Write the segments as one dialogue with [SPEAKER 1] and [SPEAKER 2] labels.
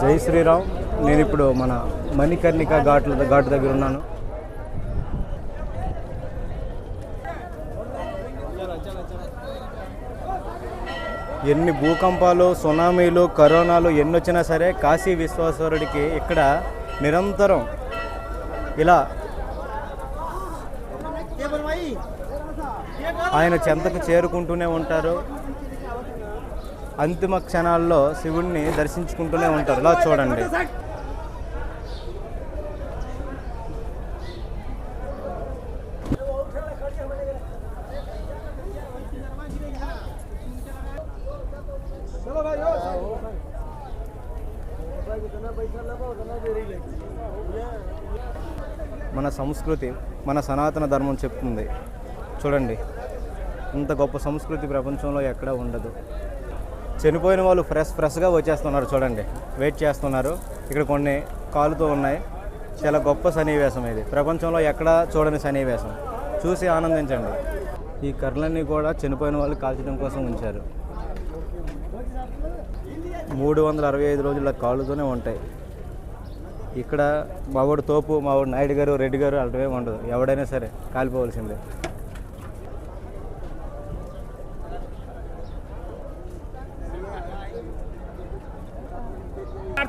[SPEAKER 1] జై శ్రీరామ్. నేను ఇప్పుడు మన మణికర్ణిక ఘాట్ల ఘాట్ దగ్గర ఉన్నాను. ఎన్ని భూకంపాలు సునామీలు కరోనాలు ఎన్ని వచ్చినా సరే కాశీ విశ్వేశ్వరుడికి ఇక్కడ నిరంతరం ఇలా ఆయన చెంతకు చేరుకుంటూనే ఉంటారు. అంతిమ క్షణాల్లో శివుణ్ణి దర్శించుకుంటూనే ఉంటారు. ఇలా చూడండి. మన సంస్కృతి మన సనాతన ధర్మం చెప్తుంది. చూడండి. ఇంత గొప్ప సంస్కృతి ప్రపంచంలో ఎక్కడా ఉండదు. చనిపోయిన వాళ్ళు ఫ్రెష్ ఫ్రెష్గా వచ్చేస్తున్నారు చూడండి. వెయిట్ చేస్తున్నారు. ఇక్కడ కొన్ని కాలుతో ఉన్నాయి. చాలా గొప్ప సన్నివేశం ఇది. ప్రపంచంలో ఎక్కడా చూడని సన్నివేశం. చూసి ఆనందించండి. ఈ కర్రలన్నీ కూడా చనిపోయిన వాళ్ళు కాల్చడం కోసం ఉంచారు. మూడు వందల అరవై ఐదు రోజుల కాళ్ళుతోనే ఉంటాయి. ఇక్కడ మావాడు తోపు మావాడు నాయుడు గారు రెడ్డి గారు అలాంటివే ఉండదు. ఎవడైనా సరే కాలిపోవలసిందే.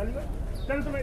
[SPEAKER 2] चलो तुम्हें